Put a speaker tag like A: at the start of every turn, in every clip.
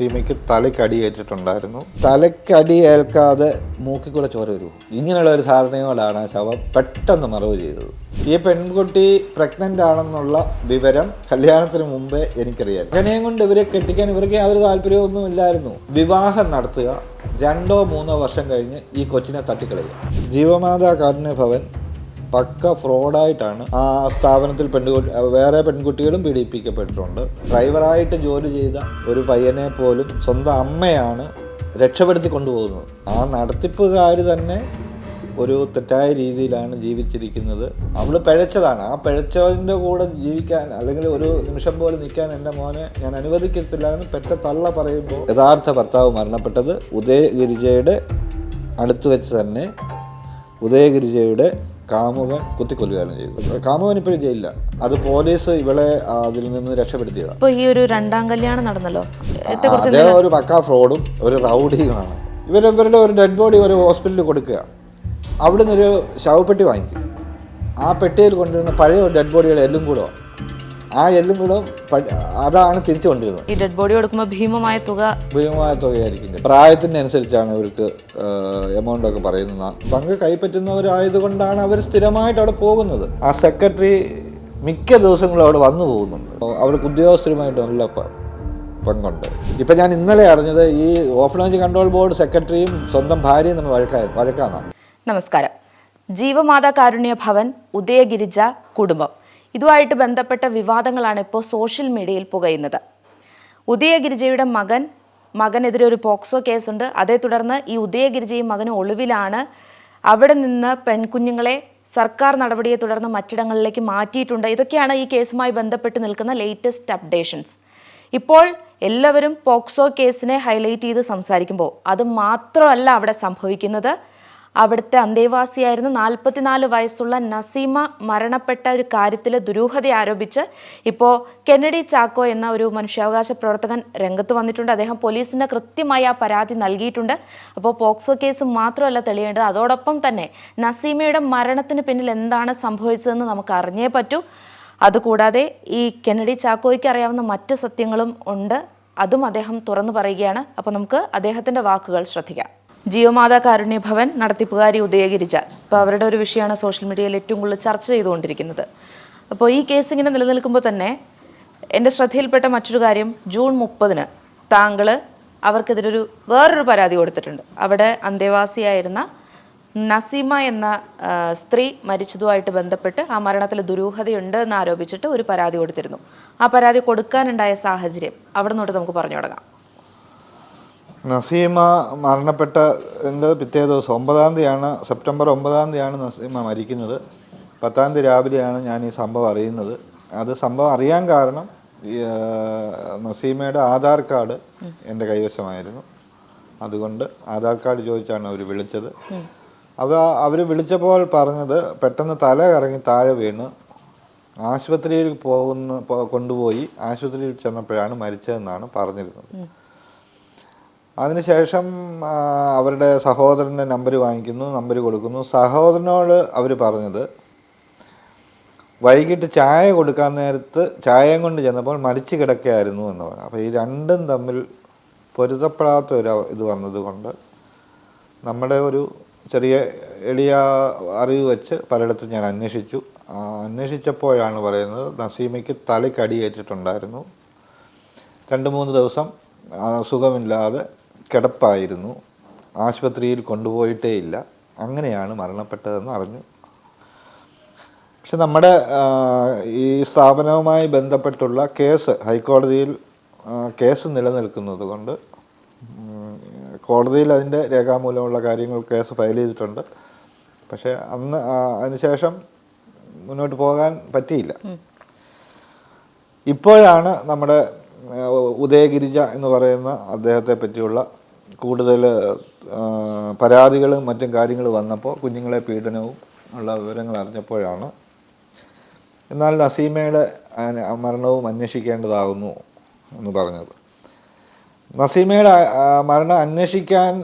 A: നസീമയ്ക്ക് തലയ്ക്കടി ഏറ്റിട്ടുണ്ടായിരുന്നു. തലയ്ക്കടി ഏൽക്കാതെ മൂക്കിൽ കൂടെ ചോര വരൂ. ഇങ്ങനെയുള്ള ഒരു ധാരണയോടാണ് ശവം പെട്ടെന്ന് മറവ് ചെയ്തത്. ഈ പെൺകുട്ടി പ്രഗ്നന്റ് ആണെന്നുള്ള വിവരം കല്യാണത്തിന് മുമ്പേ എനിക്കറിയാം. അങ്ങനെയും കൊണ്ട് ഇവരെ കെട്ടിക്കാൻ ഇവർക്ക് യാതൊരു താല്പര്യമൊന്നും ഇല്ലായിരുന്നു. വിവാഹം നടത്തുക രണ്ടോ മൂന്നോ വർഷം കഴിഞ്ഞ് ഈ കൊച്ചിനെ തട്ടിക്കളയുക ജീവമാതാ കാരുണ്യ ഭവൻ പക്ക ഫ്രോഡായിട്ടാണ് ആ സ്ഥാപനത്തിൽ പെൺകുട്ടി വേറെ പെൺകുട്ടികളും പീഡിപ്പിക്കപ്പെട്ടിട്ടുണ്ട്. ഡ്രൈവറായിട്ട് ജോലി ചെയ്ത ഒരു പയ്യനെ പോലും സ്വന്തം അമ്മയാണ് രക്ഷപ്പെടുത്തി കൊണ്ടുപോകുന്നത്. ആ നടത്തിപ്പുകാർ തന്നെ ഒരു തെറ്റായ രീതിയിലാണ് ജീവിച്ചിരിക്കുന്നത്. അവൾ പിഴച്ചതാണ്. ആ പിഴച്ചതിന്റെ കൂടെ ജീവിക്കാൻ അല്ലെങ്കിൽ ഒരു നിമിഷം പോലെ നിൽക്കാൻ എന്റെ മോനെ ഞാൻ അനുവദിക്കത്തില്ല എന്ന് പെറ്റ തള്ള പറയുമ്പോൾ യഥാർത്ഥ ഭർത്താവ് മരണപ്പെട്ടത് ഉദയഗിരിജയുടെ അടുത്ത് വെച്ച് തന്നെ ഉദയഗിരിജയുടെ കാമുകൻ കുത്തിക്കൊല്ലുകയാണ് ചെയ്തത്. കാമുകൻ ഇപ്പോഴും ജയിലില്ല. അത് പോലീസ് ഇവളെ അതിൽ നിന്ന് രക്ഷപ്പെടുത്തിയതാണ്
B: ഇപ്പൊ ഈ ഒരു രണ്ടാം കല്യാണം നടന്നല്ലോ.
A: അദ്ദേഹം ഒരു പക്കാ ഫ്രോഡും ഒരു റൗഡിയുമാണ്. ഇവരിവരുടെ ഒരു ഡെഡ് ബോഡി ഒരു ഹോസ്പിറ്റലിൽ കൊടുക്കുക. അവിടുന്ന് ഒരു ശവപ്പെട്ടി വാങ്ങിക്കും. ആ പെട്ടിയിൽ കൊണ്ടുവരുന്ന പഴയ ഡെഡ് ബോഡിയുടെ എല്ലും കൂടെ ആ എല്ലും കൂടെ അതാണ് തിരിച്ചു കൊണ്ടിരുന്നത്
B: ഈ ഡെഡ് ബോഡി കൊടുക്കുമ്പോൾ ഭീമമായ തുക
A: ഭീമമായ തുകയായിരിക്കും. പ്രായത്തിന് അനുസരിച്ചാണ് ഇവർക്ക് എമൗണ്ട് ഒക്കെ പറയുന്നത്. പങ്ക് കൈപ്പറ്റുന്നവരായതുകൊണ്ടാണ് അവർ സ്ഥിരമായിട്ട് അവിടെ പോകുന്നത്. ആ സെക്രട്ടറി മിക്ക ദിവസങ്ങളും അവിടെ വന്നു പോകുന്നുണ്ട്. അവർക്ക് ഉദ്യോഗസ്ഥരുമായിട്ട് നല്ല പങ്കുണ്ട്. ഇപ്പം ഞാൻ ഇന്നലെ അറിഞ്ഞത് ഈ ഓഫ്ലൈൻ കൺട്രോൾ ബോർഡ് സെക്രട്ടറിയും സ്വന്തം ഭാര്യയും നമ്മൾ വഴക്കാ വഴക്കാന്നാണ്.
B: നമസ്കാരം. ജീവമാതാ കാരുണ്യ ഭവൻ ഉദയഗിരിജ കുടുംബം. ഇതുമായിട്ട് ബന്ധപ്പെട്ട വിവാദങ്ങളാണ് ഇപ്പോൾ സോഷ്യൽ മീഡിയയിൽ പുകയുന്നത്. ഉദയഗിരിജയുടെ മകൻ മകനെതിരെ ഒരു പോക്സോ കേസുണ്ട്. അതേ തുടർന്ന് ഈ ഉദയഗിരിജയും മകനും ഒളിവിലാണ്. അവിടെ നിന്ന് പെൺകുഞ്ഞുങ്ങളെ സർക്കാർ നടപടിയെ തുടർന്ന് മറ്റിടങ്ങളിലേക്ക് മാറ്റിയിട്ടുണ്ട്. ഇതൊക്കെയാണ് ഈ കേസുമായി ബന്ധപ്പെട്ട് നിൽക്കുന്ന ലേറ്റസ്റ്റ് അപ്ഡേഷൻസ് ഇപ്പോൾ എല്ലാവരും പോക്സോ കേസിനെ ഹൈലൈറ്റ് ചെയ്ത് സംസാരിക്കുമ്പോൾ അത് മാത്രമല്ല അവിടെ സംഭവിക്കുന്നത്. അവിടുത്തെ അന്തേവാസിയായിരുന്ന നാൽപ്പത്തിനാല് വയസ്സുള്ള നസീമ മരണപ്പെട്ട ഒരു കാര്യത്തിൽ ദുരൂഹത ആരോപിച്ച് ഇപ്പോൾ കെന്നഡി ചാക്കോ എന്ന ഒരു മനുഷ്യാവകാശ പ്രവർത്തകൻ രംഗത്ത് വന്നിട്ടുണ്ട്. അദ്ദേഹം പോലീസിന് കൃത്യമായി ആ പരാതി നൽകിയിട്ടുണ്ട്. അപ്പോൾ പോക്സോ കേസ് മാത്രമല്ല തെളിയേണ്ടത്. അതോടൊപ്പം തന്നെ നസീമയുടെ മരണത്തിന് പിന്നിൽ എന്താണ് സംഭവിച്ചതെന്ന് നമുക്ക് അറിഞ്ഞേ പറ്റൂ. അതുകൂടാതെ ഈ കെന്നഡി ചാക്കോയ്ക്ക് അറിയാവുന്ന മറ്റ് സത്യങ്ങളും ഉണ്ട്. അതും അദ്ദേഹം തുറന്നു പറയുകയാണ്. അപ്പോൾ നമുക്ക് അദ്ദേഹത്തിന്റെ വാക്കുകൾ ശ്രദ്ധിക്കാം. ജിയോമാതാ കാരുണ്യ ഭവൻ നടത്തിപ്പുകാരി ഉദയഗിരിജ ഇപ്പോൾ അവരുടെ ഒരു വിഷയമാണ് സോഷ്യൽ മീഡിയയിൽ ഏറ്റവും കൂടുതൽ ചർച്ച ചെയ്തുകൊണ്ടിരിക്കുന്നത്. അപ്പോൾ ഈ കേസ് ഇങ്ങനെ നിലനിൽക്കുമ്പോൾ തന്നെ എന്റെ ശ്രദ്ധയിൽപ്പെട്ട മറ്റൊരു കാര്യം ജൂൺ മുപ്പതിന് താങ്കൾ അവർക്കെതിരൊരു വേറൊരു പരാതി കൊടുത്തിട്ടുണ്ട്. അവിടെ അന്തേവാസിയായിരുന്ന നസീമ എന്ന സ്ത്രീ മരിച്ചതുമായിട്ട് ബന്ധപ്പെട്ട് ആ മരണത്തിൽ ദുരൂഹതയുണ്ട് എന്ന് ആരോപിച്ചിട്ട് ഒരു പരാതി കൊടുത്തിരുന്നു. ആ പരാതി കൊടുക്കാനുണ്ടായ സാഹചര്യം അവിടെ നിന്നോട്ട് നമുക്ക് പറഞ്ഞു തുടങ്ങാം.
A: നസീമ മരണപ്പെട്ട എന്റെ പിറ്റേ ദിവസം ഒമ്പതാം തീയതിയാണ് സെപ്റ്റംബർ ഒമ്പതാം തീയതിയാണ് നസീമ മരിക്കുന്നത്. പത്താം തീയതി രാവിലെയാണ് ഞാൻ ഈ സംഭവം അറിയുന്നത്. അത് സംഭവം അറിയാൻ കാരണം ഈ, നസീമയുടെ ആധാർ കാർഡ് എന്റെ കൈവശമായിരുന്നു. അതുകൊണ്ട് ആധാർ കാർഡ് ചോദിച്ചാണ് അവർ വിളിച്ചത്. അവ അവർ വിളിച്ചപ്പോൾ പറഞ്ഞത് പെട്ടെന്ന് തല കറങ്ങി താഴെ വീണ് ആശുപത്രിയിൽ പോകുന്ന കൊണ്ടുപോയി ആശുപത്രിയിൽ ചെന്നപ്പോഴാണ് മരിച്ചതെന്നാണ് പറഞ്ഞിരുന്നത്. അതിനുശേഷം അവരുടെ സഹോദരന്റെ നമ്പർ വാങ്ങിക്കുന്നു നമ്പർ കൊടുക്കുന്നു. സഹോദരനോട് അവർ പറഞ്ഞത് വൈകിട്ട് ചായ കൊടുക്കാൻ നേരത്ത് ചായയും കൊണ്ട് ചെന്നപ്പോൾ മരിച്ചു കിടക്കുകയായിരുന്നു എന്ന് പറഞ്ഞു. അപ്പോൾ ഈ രണ്ടും തമ്മിൽ പൊരുത്തപ്പെടാത്ത ഒരു ഇത് വന്നതുകൊണ്ട് നമ്മുടെ ഒരു ചെറിയ എളിയ അറിവ് വെച്ച് പലയിടത്തും ഞാൻ അന്വേഷിച്ചു. അന്വേഷിച്ചപ്പോഴാണ് പറയുന്നത് നസീമയ്ക്ക് തലയ്ക്കടിയേറ്റിട്ടുണ്ടായിരുന്നു രണ്ട് മൂന്ന് ദിവസം സുഖമില്ലാതെ കിടപ്പായിരുന്നു. ആശുപത്രിയിൽ കൊണ്ടുപോയിട്ടേ ഇല്ല. അങ്ങനെയാണ് മരണപ്പെട്ടതെന്ന് അറിഞ്ഞു. പക്ഷെ നമ്മുടെ ഈ സ്ഥാപനവുമായി ബന്ധപ്പെട്ടുള്ള കേസ് ഹൈക്കോടതിയിൽ കേസ് നിലനിൽക്കുന്നത് കൊണ്ട് കോടതിയിൽ അതിന്റെ രേഖാമൂലമുള്ള കാര്യങ്ങൾ കേസ് ഫയൽ ചെയ്തിട്ടുണ്ട്. പക്ഷേ അന്ന് അതിനുശേഷം മുന്നോട്ട് പോകാൻ പറ്റിയില്ല. ഇപ്പോഴാണ് നമ്മുടെ ഉദയഗിരിജ എന്ന് പറയുന്ന അദ്ദേഹത്തെ പറ്റിയുള്ള കൂടുതൽ പരാതികളും മറ്റും കാര്യങ്ങൾ വന്നപ്പോൾ കുഞ്ഞുങ്ങളെ പീഡനവും ഉള്ള വിവരങ്ങൾ അറിഞ്ഞപ്പോഴാണ്. എന്നാൽ നസീമയുടെ മരണവും അന്വേഷിക്കേണ്ടതാകുന്നു എന്ന് പറഞ്ഞത്. നസീമയുടെ മരണം അന്വേഷിക്കാൻ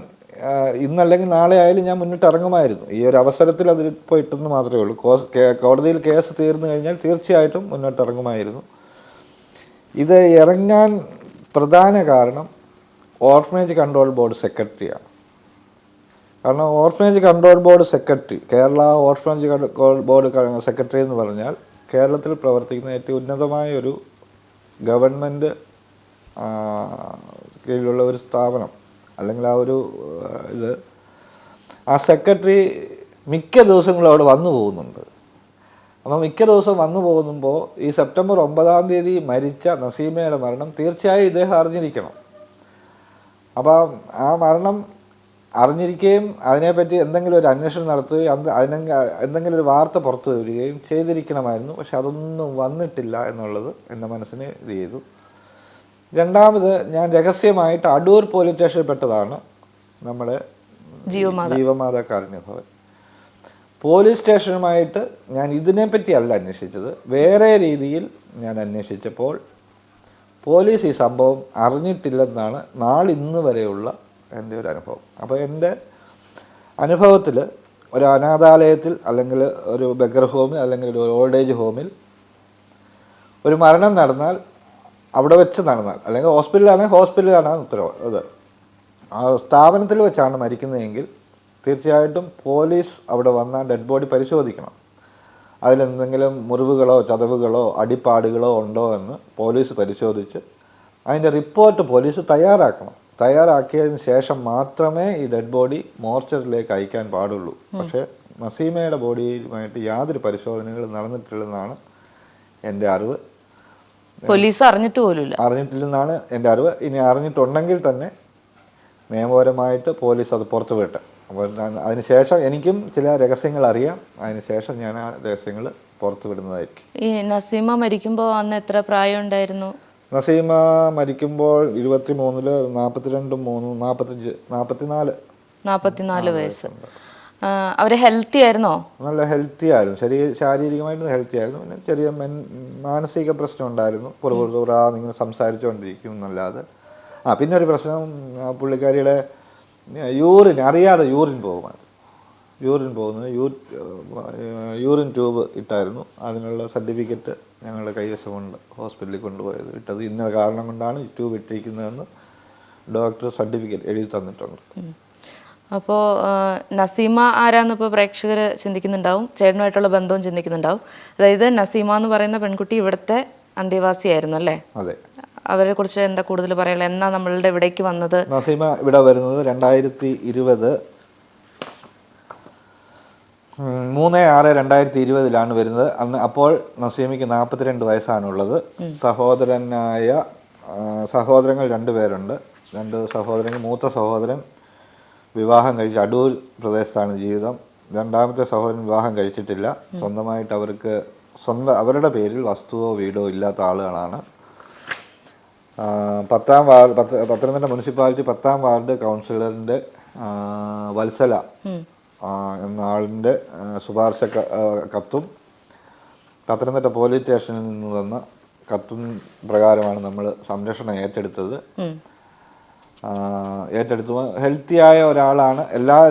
A: ഇന്നല്ലെങ്കിൽ നാളെ ആയാലും ഞാൻ മുന്നിട്ട് ഇറങ്ങുമായിരുന്നു. ഈ ഒരു അവസരത്തിൽ അതിൽ ഇപ്പോൾ ഇട്ടെന്ന് മാത്രമേ ഉള്ളൂ. കോടതിയിൽ കേസ് തീർന്നു കഴിഞ്ഞാൽ തീർച്ചയായിട്ടും മുന്നോട്ട് ഇറങ്ങുമായിരുന്നു. ഇത് ഇറങ്ങാൻ പ്രധാന കാരണം ഓർഫനേജ് കൺട്രോൾ ബോർഡ് സെക്രട്ടറിയാണ്. കാരണം orphanage control board secretary Kerala orphanage control board secretary എന്ന് പറഞ്ഞാൽ കേരളത്തിൽ പ്രവർത്തിക്കുന്ന ഏറ്റവും ഉന്നതമായ ഒരു ഗവൺമെന്റ് കീഴിലുള്ള ഒരു സ്ഥാപനം അല്ലെങ്കിൽ ആ ഒരു ഇത്. ആ സെക്രട്ടറി മിക്ക ദിവസങ്ങളും അവിടെ വന്നു പോകുന്നുണ്ട്. അപ്പോൾ മിക്ക ദിവസം വന്നു പോകുമ്പോൾ ഈ സെപ്റ്റംബർ ഒമ്പതാം തീയതി മരിച്ച നസീമയുടെ മരണം തീർച്ചയായും ഇദ്ദേഹം അറിഞ്ഞിരിക്കണം. അപ്പോൾ ആ മരണം അറിഞ്ഞിരിക്കുകയും അതിനെപ്പറ്റി എന്തെങ്കിലും ഒരു അന്വേഷണം നടത്തുകയും അത് അതിനെ എന്തെങ്കിലും ഒരു വാർത്ത പുറത്തു വരികയും ചെയ്തിരിക്കണമായിരുന്നു. പക്ഷെ അതൊന്നും വന്നിട്ടില്ല എന്നുള്ളത് എന്റെ മനസ്സിന് ഇത് ചെയ്തു. രണ്ടാമത് ഞാൻ രഹസ്യമായിട്ട് അടൂർ പോലീസ് സ്റ്റേഷനിൽ പെട്ടതാണ് നമ്മുടെ
B: ജീവമാത
A: ജീവമാതാ കാരുണ്യ ഭവൻ പോലീസ് സ്റ്റേഷനുമായിട്ട് ഞാൻ ഇതിനെപ്പറ്റിയല്ല അന്വേഷിച്ചത്. വേറെ രീതിയിൽ ഞാൻ അന്വേഷിച്ചപ്പോൾ പോലീസ് ഈ സംഭവം അറിഞ്ഞിട്ടില്ലെന്നാണ് നാളിന്ന് വരെയുള്ള എന്റെ ഒരു അനുഭവം. അപ്പോൾ എന്റെ അനുഭവത്തിൽ ഒരു അനാഥാലയത്തിൽ അല്ലെങ്കിൽ ഒരു ബഗർ ഹോമിൽ അല്ലെങ്കിൽ ഒരു ഓൾഡ് ഏജ് ഹോമിൽ ഒരു മരണം നടന്നാൽ അവിടെ വെച്ച് നടന്നാൽ അല്ലെങ്കിൽ ഹോസ്പിറ്റലാണെങ്കിൽ ഹോസ്പിറ്റലാണ് ഉത്തരവ് ഇത് ആ സ്ഥാപനത്തിൽ വെച്ചാണ് മരിക്കുന്നതെങ്കിൽ തീർച്ചയായിട്ടും പോലീസ് അവിടെ വന്നാൽ ഡെഡ് ബോഡി പരിശോധിക്കണം. അതിലെന്തെങ്കിലും മുറിവുകളോ ചതവുകളോ അടിപ്പാടുകളോ ഉണ്ടോ എന്ന് പോലീസ് പരിശോധിച്ച് അതിന്റെ റിപ്പോർട്ട് പോലീസ് തയ്യാറാക്കണം. തയ്യാറാക്കിയതിന് ശേഷം മാത്രമേ ഈ ഡെഡ് ബോഡി മോർച്ചറിലേക്ക് അയക്കാൻ പാടുള്ളൂ. പക്ഷേ നസീമയുടെ ബോഡിയുമായിട്ട് യാതൊരു പരിശോധനകളും നടന്നിട്ടില്ലെന്നാണ് എന്റെ അറിവ്.
B: പോലീസ് അറിഞ്ഞിട്ട് പോലും
A: അറിഞ്ഞിട്ടില്ലെന്നാണ് എന്റെ അറിവ്. ഇനി അറിഞ്ഞിട്ടുണ്ടെങ്കിൽ തന്നെ നിയമപരമായിട്ട് പോലീസ് അത് പുറത്തു വിട്ട് അപ്പോൾ അതിനുശേഷം എനിക്കും ചില രഹസ്യങ്ങൾ അറിയാം. അതിനുശേഷം ഞാൻ ആ രഹസ്യങ്ങൾ പുറത്തു വിടുന്നതായിരിക്കും.
B: ഈ നസീമ മരിക്കുമ്പോൾ അന്ന് എത്ര പ്രായം ഉണ്ടായിരുന്നു?
A: നസീമ മരിക്കുമ്പോൾ ഇരുപത്തി മൂന്നിൽ നാൽപ്പത്തിരണ്ടും മൂന്നും നാൽപ്പത്തഞ്ച് നാൽപ്പത്തിനാല്
B: നാൽപ്പത്തിനാല് വയസ്സ്. അവർ ഹെൽത്തി ആയിരുന്നോ?
A: നല്ല ഹെൽത്തി ആയിരുന്നു. ശരീ ശാരീരികമായിട്ട് ഹെൽത്തി ആയിരുന്നു. പിന്നെ ചെറിയ മാനസിക പ്രശ്നം ഉണ്ടായിരുന്നു. പുറപുറ നിങ്ങൾ സംസാരിച്ചുകൊണ്ടിരിക്കും എന്നല്ലാതെ. ആ പിന്നെ ഒരു പ്രശ്നം പുള്ളിക്കാരിയുടെ യൂറിൻ അറിയാതെ യൂറിൻ പോകുമായിരുന്നു യൂറിൻ പോകുന്നത് യൂ യൂറിൻ ട്യൂബ് ഇട്ടായിരുന്നു. അതിനുള്ള സർട്ടിഫിക്കറ്റ് ഞങ്ങളുടെ കൈവശമുണ്ട് ഹോസ്പിറ്റലിൽ കൊണ്ടുപോയത് ഇട്ടത്. ഇന്ന കാരണം കൊണ്ടാണ് ട്യൂബ് ഇട്ടിരിക്കുന്നതെന്ന് ഡോക്ടർ സർട്ടിഫിക്കറ്റ് എഴുതി തന്നിട്ടുണ്ട്.
B: അപ്പോൾ നസീമ ആരാന്ന് ഇപ്പോൾ പ്രേക്ഷകർ ചിന്തിക്കുന്നുണ്ടാവും. ചേട്ടനുമായിട്ടുള്ള ബന്ധവും ചിന്തിക്കുന്നുണ്ടാവും. അതായത് നസീമ എന്ന് പറയുന്ന പെൺകുട്ടി ഇവിടുത്തെ അന്തേവാസിയായിരുന്നു അല്ലേ?
A: അതെ.
B: അവരെ കുറിച്ച് എന്താ കൂടുതൽ പറയാനുള്ളത്? എന്നാ നമ്മളുടെ ഇവിടേക്ക് വന്നത്?
A: നസീമ ഇവിടെ വരുന്നത് രണ്ടായിരത്തി ഇരുപത് മൂന്ന് ആറ് രണ്ടായിരത്തി ഇരുപതിലാണ് വരുന്നത്. അന്ന് അപ്പോൾ നസീമയ്ക്ക് നാൽപ്പത്തിരണ്ട് വയസ്സാണുള്ളത്. സഹോദരനായ സഹോദരങ്ങൾ രണ്ട് പേരുണ്ട്. രണ്ട് സഹോദരങ്ങൾ മൂത്ത സഹോദരൻ വിവാഹം കഴിച്ച് അടൂർ പ്രദേശത്താണ് ജീവിതം. രണ്ടാമത്തെ സഹോദരൻ വിവാഹം കഴിച്ചിട്ടില്ല. സ്വന്തമായിട്ട് അവർക്ക് സ്വന്തം അവരുടെ പേരിൽ വസ്തുവോ വീടോ ഇല്ലാത്ത ആളുകളാണ്. പത്താം വാർഡ് പത്ത് പത്തനംതിട്ട മുനിസിപ്പാലിറ്റി പത്താം വാർഡ് കൗൺസിലറിന്റെ വത്സല എന്ന ആളിന്റെ ശുപാർശ കത്തും പത്തനംതിട്ട പോലീസ് സ്റ്റേഷനിൽ നിന്ന് തന്ന കത്തും പ്രകാരമാണ് നമ്മൾ സംരക്ഷണം ഏറ്റെടുത്തത്. ഏറ്റെടുത്തു ഹെൽത്തിയായ ആയ ഒരാളാണ്. എല്ലാ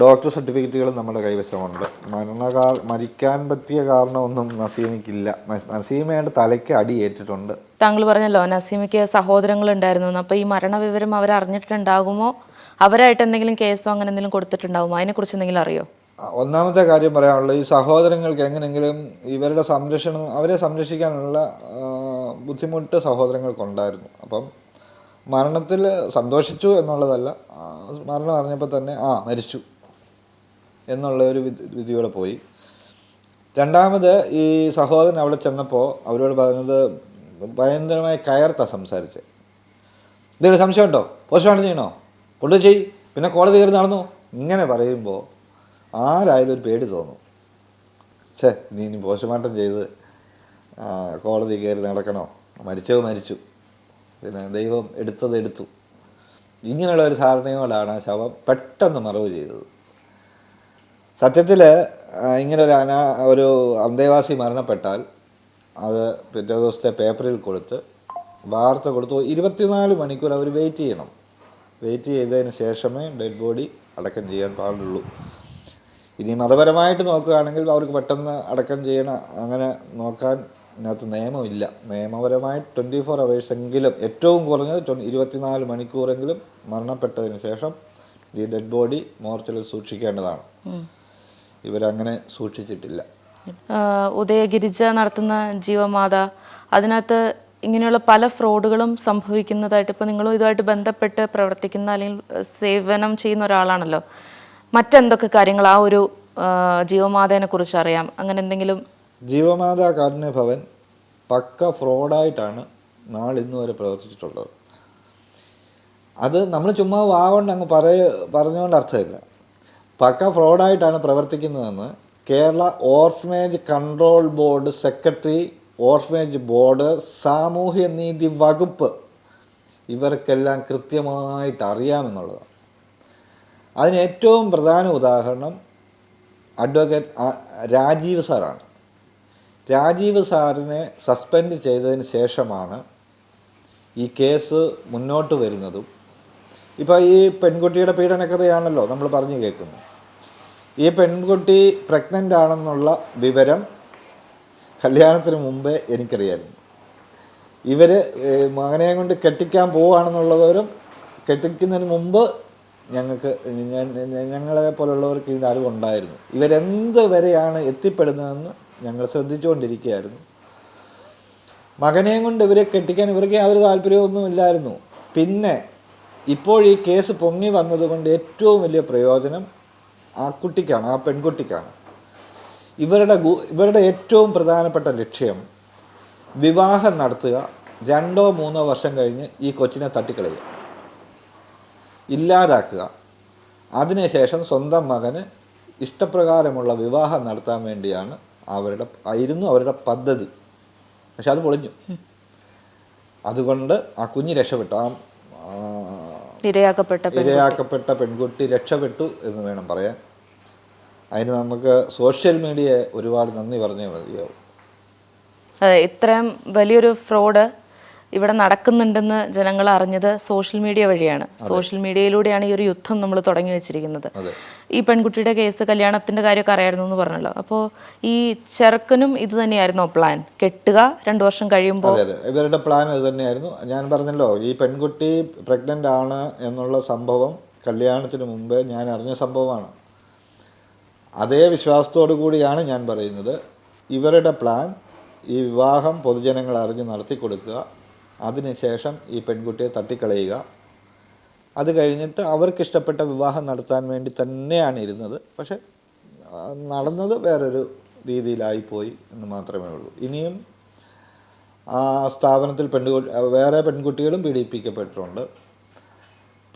A: ഡോക്ടർ സർട്ടിഫിക്കറ്റുകളും നമ്മുടെ കൈവശമുണ്ട്. മരണകാ മരിക്കാൻ പറ്റിയ കാരണമൊന്നും നസീമയ്ക്കില്ല നസ്- നസീമയുടെ തലയ്ക്ക് അടി ഏറ്റിട്ടുണ്ട്.
B: താങ്കൾ പറഞ്ഞല്ലോ നസീമയ്ക്ക് സഹോദരങ്ങൾ ഉണ്ടായിരുന്നു. അപ്പോൾ ഈ മരണവിവരം അവർ അറിഞ്ഞിട്ടുണ്ടാകുമോ? അവരായിട്ട് എന്തെങ്കിലും കേസോ അങ്ങനെ എന്തെങ്കിലും കൊടുത്തിട്ടുണ്ടാകുമോ? അതിനെക്കുറിച്ച് എന്തെങ്കിലും അറിയോ?
A: ഒന്നാമത്തെ കാര്യം പറയാനുള്ളത് ഈ സഹോദരങ്ങൾക്ക് എങ്ങനെങ്കിലും ഇവരുടെ സംരക്ഷണം അവരെ സംരക്ഷിക്കാനുള്ള ബുദ്ധിമുട്ട് സഹോദരങ്ങൾക്കുണ്ടായിരുന്നു. അപ്പം മരണത്തിൽ സന്തോഷിച്ചു എന്നുള്ളതല്ല. മരണം അറിഞ്ഞപ്പോൾ തന്നെ ആ മരിച്ചു എന്നുള്ള ഒരു വിധി- വിധിയോടെ പോയി. രണ്ടാമത് ഈ സഹോദരൻ അവിടെ ചെന്നപ്പോൾ അവരോട് പറഞ്ഞത് ഭയങ്കരമായ കയർത്ത സംസാരിച്ച്. എന്തെങ്കിലും സംശയമുണ്ടോ പോസ്റ്റ്മോർട്ടം ചെയ്യണോ? കൊണ്ടു ചെയ്. പിന്നെ കോടതി കയറി നടന്നു? ഇങ്ങനെ പറയുമ്പോൾ ആരായാലും ഒരു പേടി തോന്നും. ഛേ നീ ഇനി പോസ്റ്റ്മോർട്ടം ചെയ്ത് കോടതി കയറി നടക്കണോ? മരിച്ചത് മരിച്ചു. പിന്നെ ദൈവം എടുത്തത് എടുത്തു. ഇങ്ങനെയുള്ള ഒരു ധാരണയോടാണ് ശവം പെട്ടെന്ന് മറവ് ചെയ്തത്. സത്യത്തിൽ ഇങ്ങനെ ഒരു അനാ ഒരു അന്തേവാസി മരണപ്പെട്ടാൽ അത് പിറ്റേ ദിവസത്തെ പേപ്പറിൽ കൊടുത്ത് വാർത്ത കൊടുത്തു. ഇരുപത്തിനാല് മണിക്കൂർ അവർ വെയിറ്റ് ചെയ്യണം. വെയിറ്റ് ചെയ്തതിന് ശേഷമേ ഡെഡ് ബോഡി അടക്കം ചെയ്യാൻ പാടുള്ളൂ. ഇനി മതപരമായിട്ട് നോക്കുകയാണെങ്കിൽ അവർക്ക് പെട്ടെന്ന് അടക്കം ചെയ്യണം അങ്ങനെ നോക്കാൻ ഇതിനകത്ത് നിയമമില്ല. നിയമപരമായി ട്വന്റി ഫോർ എങ്കിലും ഏറ്റവും കുറഞ്ഞത് ഇരുപത്തിനാല് മണിക്കൂറെങ്കിലും മരണപ്പെട്ടതിന് ശേഷം ഈ ഡെഡ് ബോഡി മോർച്ചറിൽ സൂക്ഷിക്കേണ്ടതാണ്. ഇവരങ്ങനെ സൂക്ഷിച്ചിട്ടില്ല.
B: ഉദയഗിരിജ നടത്തുന്ന ജീവമാത അതിനകത്ത് ഇങ്ങനെയുള്ള പല ഫ്രോഡുകളും സംഭവിക്കുന്നതായിട്ട് ഇപ്പോൾ നിങ്ങളും ഇതുമായിട്ട് ബന്ധപ്പെട്ട് പ്രവർത്തിക്കുന്ന അല്ലെങ്കിൽ സേവനം ചെയ്യുന്ന ഒരാളാണല്ലോ. മറ്റെന്തൊക്കെ കാര്യങ്ങൾ ആ ഒരു ജീവമാതേനെ കുറിച്ച് അറിയാം? അങ്ങനെ എന്തെങ്കിലും
A: ജീവമാതാ കാരുണ്യ ഭവൻ പക്ക ഫ്രോഡായിട്ടാണ് നാളിന്ന് വരെ പ്രവർത്തിച്ചിട്ടുള്ളത്. അത് നമ്മൾ ചുമ്മാ വാഗോണ്ട് അങ്ങ് പറയ പറഞ്ഞുകൊണ്ട് അർത്ഥമില്ല. പക്ക ഫ്രോഡായിട്ടാണ് പ്രവർത്തിക്കുന്നതെന്ന് Kerala orphanage control board secretary orphanage board സാമൂഹ്യ നീതി വകുപ്പ് ഇവർക്കെല്ലാം കൃത്യമായിട്ട് അറിയാമെന്നുള്ളതാണ്. അതിന് ഏറ്റവും പ്രധാന ഉദാഹരണം അഡ്വക്കേറ്റ് രാജീവ് സാറാണ്. രാജീവ് സാറിനെ സസ്പെൻഡ് ചെയ്തതിന് ശേഷമാണ് ഈ കേസ് മുന്നോട്ട് വരുന്നതും. ഇപ്പോൾ ഈ പെൺകുട്ടിയുടെ പീഡനക്കഥയാണല്ലോ നമ്മൾ പറഞ്ഞു കേൾക്കുന്നത്. ഈ പെൺകുട്ടി പ്രഗ്നന്റ് ആണെന്നുള്ള വിവരം കല്യാണത്തിന് മുമ്പേ എനിക്കറിയായിരുന്നു. ഇവർ മകനെ കൊണ്ട് കെട്ടിക്കാൻ പോവുകയാണെന്നുള്ളവരും കെട്ടിക്കുന്നതിന് മുമ്പ് ഞങ്ങൾക്ക് ഞങ്ങളെ പോലുള്ളവർക്ക് ഇതിന്റെ അറിവുണ്ടായിരുന്നു. ഇവരെന്ത് വരെയാണ് എത്തിപ്പെടുന്നതെന്ന് ഞങ്ങൾ ശ്രദ്ധിച്ചുകൊണ്ടിരിക്കുകയായിരുന്നു. മകനെയും കൊണ്ട് ഇവരെ കെട്ടിക്കാൻ ഇവർക്ക് യാതൊരു താല്പര്യമൊന്നും ഇല്ലായിരുന്നു. പിന്നെ ഇപ്പോൾ ഈ കേസ് പൊങ്ങി വന്നതുകൊണ്ട് ഏറ്റവും വലിയ പ്രയോജനം ആ കുട്ടിക്കാണ് ആ പെൺകുട്ടിക്കാണ്. ഇവരുടെ ഇവരുടെ ഏറ്റവും പ്രധാനപ്പെട്ട ലക്ഷ്യം വിവാഹം നടത്തുക രണ്ടോ മൂന്നോ വർഷം കഴിഞ്ഞ് ഈ കൊച്ചിനെ തട്ടിക്കളയുക. ഇല്ലാതാക്കുക. അതിനുശേഷം സ്വന്തം മകന് ഇഷ്ടപ്രകാരമുള്ള വിവാഹം നടത്താൻ വേണ്ടിയാണ് അവരുടെ ആയിരുന്നു അവരുടെ പദ്ധതി. പക്ഷെ അത് പൊളിഞ്ഞു. അതുകൊണ്ട് ആ കുഞ്ഞ് രക്ഷപ്പെട്ടു. ആ
B: ഇരയാക്കപ്പെട്ട
A: ഇരയാക്കപ്പെട്ട പെൺകുട്ടി രക്ഷപ്പെട്ടു എന്ന് വേണം പറയാൻ. അതിന് നമുക്ക് സോഷ്യൽ മീഡിയയെ ഒരുപാട് നന്ദി പറഞ്ഞേ മതിയാവും.
B: അതെ ഇത്രയും വലിയൊരു ഫ്രോഡ് ഇവിടെ നടക്കുന്നുണ്ടെന്ന് ജനങ്ങൾ അറിഞ്ഞത് സോഷ്യൽ മീഡിയ വഴിയാണ്. സോഷ്യൽ മീഡിയയിലൂടെയാണ് ഈ ഒരു യുദ്ധം നമ്മൾ തുടങ്ങി വെച്ചിരിക്കുന്നത്. ഈ പെൺകുട്ടിയുടെ കേസ് കല്യാണത്തിന്റെ കാര്യമൊക്കെ അറിയായിരുന്നു എന്ന് പറഞ്ഞല്ലോ. അപ്പോൾ ഈ ചെറുക്കനും ഇത് തന്നെയായിരുന്നോ പ്ലാൻ കെട്ടുക രണ്ടു വർഷം കഴിയുമ്പോൾ
A: ഇവരുടെ പ്ലാൻ ഇത് തന്നെയായിരുന്നു. ഞാൻ പറഞ്ഞല്ലോ ഈ പെൺകുട്ടി പ്രഗ്നന്റ് ആണ് എന്നുള്ള സംഭവം കല്യാണത്തിന് മുമ്പേ ഞാൻ അറിഞ്ഞ സംഭവമാണ്. അതേ വിശ്വാസത്തോടു കൂടിയാണ് ഞാൻ പറയുന്നത്. ഇവരുടെ പ്ലാൻ ഈ വിവാഹം പൊതുജനങ്ങൾ അറിഞ്ഞ് നടത്തി കൊടുക്കുക അതിനുശേഷം ഈ പെൺകുട്ടിയെ തട്ടിക്കളയുക. അത് കഴിഞ്ഞിട്ട് അവർക്കിഷ്ടപ്പെട്ട വിവാഹം നടത്താൻ വേണ്ടി തന്നെയാണ് ഇരുന്നത്. പക്ഷെ നടന്നത് വേറൊരു രീതിയിലായിപ്പോയി എന്ന് മാത്രമേ ഉള്ളൂ. ഇനിയും ആ സ്ഥാപനത്തിൽ പെൺകുട്ടി വേറെ പെൺകുട്ടികളും പീഡിപ്പിക്കപ്പെട്ടിട്ടുണ്ട്.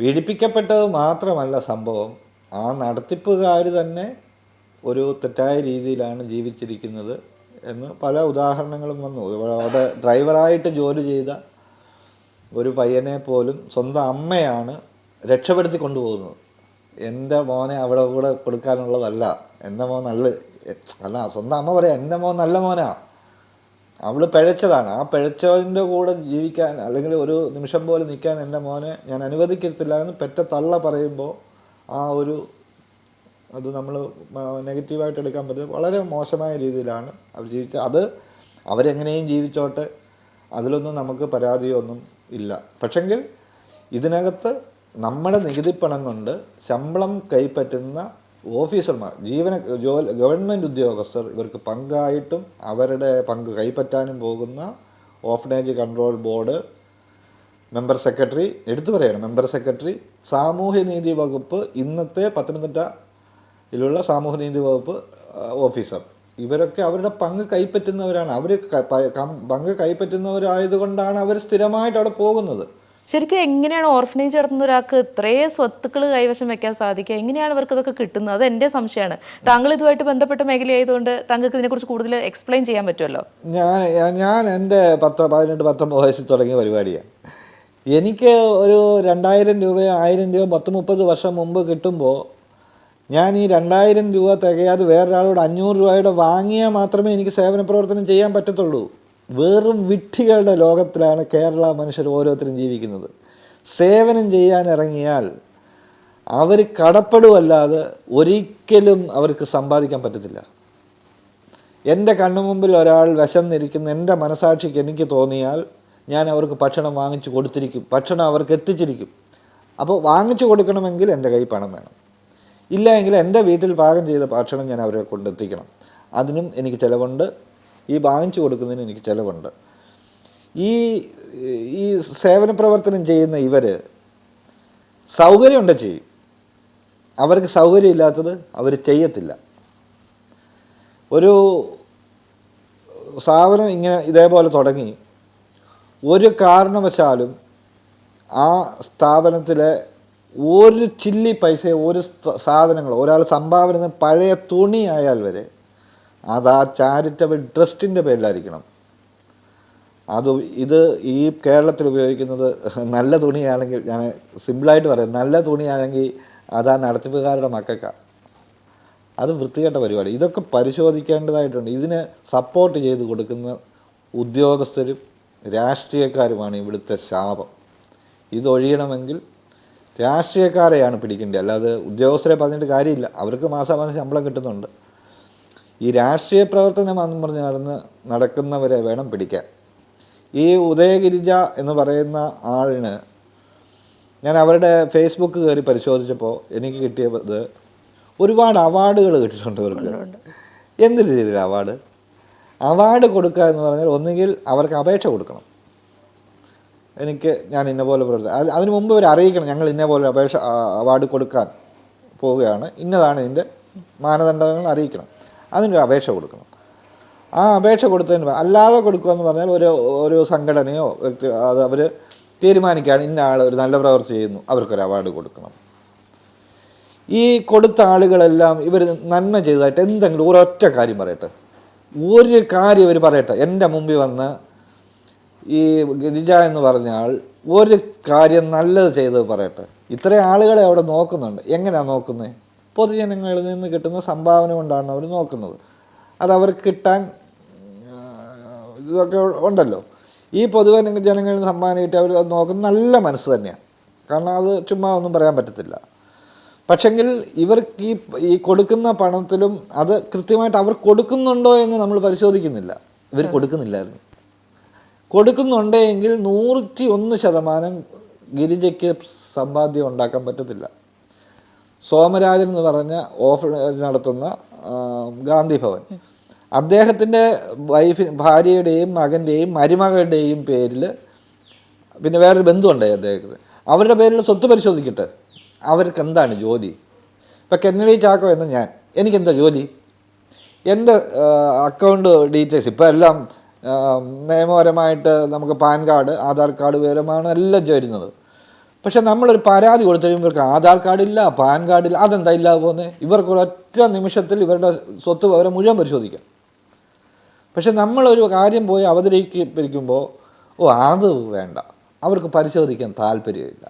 A: പീഡിപ്പിക്കപ്പെട്ടത് മാത്രമല്ല സംഭവം. ആ നടത്തിപ്പുകാർ തന്നെ ഒരു തെറ്റായ രീതിയിലാണ് ജീവിച്ചിരിക്കുന്നത്. എന്ന് പല ഉദാഹരണങ്ങളും വന്നു. അവിടെ ഡ്രൈവറായിട്ട് ജോലി ചെയ്ത ഒരു പയ്യനെ പോലും സ്വന്തം അമ്മയാണ് രക്ഷപ്പെടുത്തി കൊണ്ടുപോകുന്നത്. എന്റെ മോനെ അവിടെ കൂടെ കൊടുക്കാനുള്ളതല്ല. എന്റെ മോൻ നല്ല അല്ല സ്വന്തം അമ്മ പറയാം എന്റെ മോൻ നല്ല മോനാ. അവൾ പിഴച്ചതാണ്. ആ പിഴച്ചതിന്റെ കൂടെ ജീവിക്കാൻ അല്ലെങ്കിൽ ഒരു നിമിഷം പോലും നിൽക്കാൻ എന്റെ മോനെ ഞാൻ അനുവദിക്കത്തില്ല എന്ന് പെറ്റ തള്ള പറയുമ്പോൾ ആ ഒരു അത് നമ്മൾ നെഗറ്റീവായിട്ട് എടുക്കാൻ പറ്റും വളരെ മോശമായ രീതിയിലാണ് അവർ ജീവിച്ചത്. അത് അവരെങ്ങനെയും ജീവിച്ചോട്ടെ അതിലൊന്നും നമുക്ക് പരാതിയൊന്നും ഇല്ല. പക്ഷെങ്കിൽ ഇതിനകത്ത് നമ്മുടെ നികുതിപ്പണം കൊണ്ട് ശമ്പളം കൈപ്പറ്റുന്ന ഓഫീസർമാർ ജീവന ഗവൺമെന്റ് ഉദ്യോഗസ്ഥർ ഇവർക്ക് പങ്കായിട്ടും അവരുടെ പങ്ക് കൈപ്പറ്റാനും പോകുന്ന orphanage control board member secretary എടുത്തു പറയണം മെമ്പർ സെക്രട്ടറി സാമൂഹ്യനീതി വകുപ്പ് ഇന്നത്തെ പത്തനംതിട്ടയിലുള്ള സാമൂഹ്യനീതി വകുപ്പ് ഓഫീസർ. ഇവരൊക്കെ അവരുടെ പങ്ക് കൈപ്പറ്റുന്നവരാണ്. അവർ പങ്ക് കൈപ്പറ്റുന്നവരായതുകൊണ്ടാണ് അവർ സ്ഥിരമായിട്ട് അവിടെ പോകുന്നത്.
B: ശരിക്കും എങ്ങനെയാണ് ഓർഫനേജ് നടത്തുന്ന ഒരാൾക്ക് ഇത്രയും സ്വത്തുക്കൾ കൈവശം വെക്കാൻ സാധിക്കുക? എങ്ങനെയാണ് ഇവർക്ക് ഇതൊക്കെ കിട്ടുന്നത്? അത് എന്റെ സംശയമാണ്. താങ്കൾ ഇതുമായിട്ട് ബന്ധപ്പെട്ട മേഖലയായതുകൊണ്ട് താങ്കൾക്ക് ഇതിനെക്കുറിച്ച് കൂടുതൽ എക്സ്പ്ലെയിൻ ചെയ്യാൻ പറ്റുമല്ലോ?
A: ഞാൻ ഞാൻ- ഞാൻ എന്റെ പത്ത് പതിനെട്ട് പത്തൊമ്പത് വയസ്സിൽ തുടങ്ങിയ പരിപാടിയാണ്. എനിക്ക് ഒരു രണ്ടായിരം രൂപയോ ആയിരം രൂപ പത്ത് മുപ്പത് വർഷം മുമ്പ് കിട്ടുമ്പോൾ ഞാൻ ഈ രണ്ടായിരം രൂപ തികയാതെ വേറൊരാളോട് അഞ്ഞൂറ് രൂപയുടെ വാങ്ങിയാൽ മാത്രമേ എനിക്ക് സേവന പ്രവർത്തനം ചെയ്യാൻ പറ്റത്തുള്ളൂ. വെറും വിട്ടികളുടെ ലോകത്തിലാണ് കേരള മനുഷ്യർ ഓരോരുത്തരും ജീവിക്കുന്നത്. സേവനം ചെയ്യാൻ ഇറങ്ങിയാൽ അവർ കടപ്പെടുവല്ലാതെ ഒരിക്കലും അവർക്ക് സമ്പാദിക്കാൻ പറ്റത്തില്ല. എന്റെ കണ്ണുമുമ്പിൽ ഒരാൾ വിശന്നിരിക്കുന്ന എന്റെ മനസാക്ഷിക്ക് എനിക്ക് തോന്നിയാൽ ഞാൻ അവർക്ക് ഭക്ഷണം വാങ്ങിച്ചു കൊടുത്തിരിക്കും ഭക്ഷണം അവർക്ക് എത്തിച്ചിരിക്കും. അപ്പോൾ വാങ്ങിച്ചു കൊടുക്കണമെങ്കിൽ എന്റെ കയ്യിൽ പണം വേണം. ഇല്ല എങ്കിൽ എന്റെ വീട്ടിൽ പാകം ചെയ്ത ഭക്ഷണം ഞാൻ അവരെ കൊണ്ടെത്തിക്കണം. അതിനും എനിക്ക് ചിലവുണ്ട്. ഈ വാങ്ങിച്ചു കൊടുക്കുന്നതിന് എനിക്ക് ചിലവുണ്ട്. ഈ ഈ സേവന പ്രവർത്തനം ചെയ്യുന്ന ഇവർ സൗകര്യമുണ്ട് ചെയ്യും. അവർക്ക് സൗകര്യമില്ലാത്തത് അവർ ചെയ്യത്തില്ല. ഒരു സ്ഥാപനം ഇങ്ങനെ ഇതേപോലെ തുടങ്ങി. ഒരു കാരണവശാലും ആ സ്ഥാപനത്തിലെ ഒരു ചില്ലി പൈസ ഒരു സാധനങ്ങൾ ഒരാൾ സംഭാവന പഴയ തുണി ആയാൽ വരെ അത് ആ ചാരിറ്റബിൾ ട്രസ്റ്റിന്റെ പേരിലായിരിക്കണം. അത് ഇത് ഈ കേരളത്തിൽ ഉപയോഗിക്കുന്നത് നല്ല തുണിയാണെങ്കിൽ ഞാൻ സിമ്പിളായിട്ട് പറയാം നല്ല തുണിയാണെങ്കിൽ അത് ആ നടത്തിപ്പുകാരുടെ മക്കൾക്കാണ് അത് വൃത്തികെട്ട പരിപാടി. ഇതൊക്കെ പരിശോധിക്കേണ്ടതായിട്ടുണ്ട്. ഇതിന് സപ്പോർട്ട് ചെയ്ത് കൊടുക്കുന്ന ഉദ്യോഗസ്ഥരും രാഷ്ട്രീയക്കാരുമാണ് ഇവിടുത്തെ ശാപം. ഇതൊഴിയണമെങ്കിൽ രാഷ്ട്രീയക്കാരെയാണ് പിടിക്കേണ്ടത്. അല്ലാതെ ഉദ്യോഗസ്ഥരെ പറഞ്ഞിട്ട് കാര്യമില്ല. അവർക്ക് മാസാമാസം ശമ്പളം കിട്ടുന്നുണ്ട്. ഈ രാഷ്ട്രീയ പ്രവർത്തനം എന്ന് പറഞ്ഞ് നടന്ന് നടക്കുന്നവരെ വേണം പിടിക്കാൻ. ഈ ഉദയഗിരിജ എന്ന് പറയുന്ന ആളിന് ഞാൻ അവരുടെ ഫേസ്ബുക്ക് കയറി പരിശോധിച്ചപ്പോൾ എനിക്ക് കിട്ടിയത് ഒരുപാട് അവാർഡുകൾ കിട്ടിയിട്ടുണ്ട് ഇവർക്ക് എന്തൊരു രീതിയിൽ അവാർഡ്? അവാർഡ് കൊടുക്കുക എന്ന് പറഞ്ഞാൽ ഒന്നുകിൽ അവർക്ക് അപേക്ഷ കൊടുക്കണം. എനിക്ക് ഞാൻ ഇന്ന പോലെ പ്രവർത്തി അത് അതിന് മുമ്പ് അവർ അറിയിക്കണം. ഞങ്ങൾ ഇന്ന പോലെ അപേക്ഷ അവാർഡ് കൊടുക്കാൻ പോവുകയാണ്. ഇന്നതാണ് ഇതിന്റെ മാനദണ്ഡങ്ങൾ അറിയിക്കണം. അതിനൊരു അപേക്ഷ കൊടുക്കണം. ആ അപേക്ഷ കൊടുത്തതിന് അല്ലാതെ കൊടുക്കുക എന്ന് പറഞ്ഞാൽ ഒരു ഒരു സംഘടനയോ വ്യക്തി അത് അവർ തീരുമാനിക്കുകയാണ്. ഇന്ന ആൾ ഒരു നല്ല പ്രവർത്തി ചെയ്യുന്നു. അവർക്കൊരു അവാർഡ് കൊടുക്കണം. ഈ കൊടുത്ത ആളുകളെല്ലാം ഇവർ നന്മ ചെയ്തതായിട്ട് എന്തെങ്കിലും ഒരൊറ്റ കാര്യം പറയട്ടെ. ഒരു കാര്യം ഇവർ പറയട്ടെ. എന്റെ മുമ്പിൽ വന്ന് ഈ ഗിരിജ എന്ന് പറഞ്ഞാൽ ആൾ ഒരു കാര്യം നല്ലത് ചെയ്തത് പറയട്ടെ. ഇത്രയും ആളുകളെ അവിടെ നോക്കുന്നുണ്ട്. എങ്ങനെയാണ് നോക്കുന്നത് പൊതുജനങ്ങളിൽ നിന്ന് കിട്ടുന്ന സംഭാവന കൊണ്ടാണ് അവർ നോക്കുന്നത്. അത് അവർക്ക് കിട്ടാൻ ഇതൊക്കെ ഉണ്ടല്ലോ. ഈ പൊതുവെ ജനങ്ങളിൽ നിന്ന് സംഭാവന കിട്ടി അവർ അത് നോക്കുന്ന നല്ല മനസ്സ് തന്നെയാണ് കാരണം അത് ചുമ്മാ ഒന്നും പറയാൻ പറ്റത്തില്ല. പക്ഷെങ്കിൽ ഇവർക്ക് ഈ ഈ കൊടുക്കുന്ന പണത്തിലും അത് കൃത്യമായിട്ട് അവർ കൊടുക്കുന്നുണ്ടോ എന്ന് നമ്മൾ പരിശോധിക്കുന്നില്ല. ഇവർ കൊടുക്കുന്നില്ലായിരുന്നു. കൊടുക്കുന്നുണ്ടെങ്കിൽ നൂറ്റി ഒന്ന് ശതമാനം ഗിരിജയ്ക്ക് സമ്പാദ്യം ഉണ്ടാക്കാൻ പറ്റത്തില്ല. സോമരാജൻ എന്ന് പറഞ്ഞ ഓഫ് നടത്തുന്ന ഗാന്ധി ഭവൻ. അദ്ദേഹത്തിന്റെ വൈഫ് ഭാര്യയുടെയും മകന്റെയും മരുമകളുടെയും പേരിൽ പിന്നെ വേറൊരു ബന്ധുണ്ടായി അദ്ദേഹത്തിന്. അവരുടെ പേരിൽ സ്വത്ത് പരിശോധിക്കട്ടെ. അവർക്ക് എന്താണ് ജോലി? ഇപ്പം കെന്നഡി ചാക്കോ എന്ന് ഞാൻ. എനിക്കെന്താ ജോലി? എന്റെ അക്കൗണ്ട് ഡീറ്റെയിൽസ് ഇപ്പോൾ എല്ലാം നിയമപരമായിട്ട് നമുക്ക് പാൻ കാർഡ് ആധാർ കാർഡ് വിവരമാണ് എല്ലാം ചേരുന്നത്. പക്ഷെ നമ്മളൊരു പരാതി കൊടുത്തു ഇവർക്ക് ആധാർ കാർഡില്ല പാൻ കാർഡില്ല അതെന്താ ഇല്ലാതെ പോകുന്നത് ഇവർക്ക് ഒരൊറ്റ നിമിഷത്തിൽ ഇവരുടെ സ്വത്ത് വിവരം മുഴുവൻ പരിശോധിക്കാം. പക്ഷെ നമ്മളൊരു കാര്യം പോയി അവതരിപ്പിക്കുമ്പോൾ ഓ അത് വേണ്ട. അവർക്ക് പരിശോധിക്കാൻ താല്പര്യമില്ല.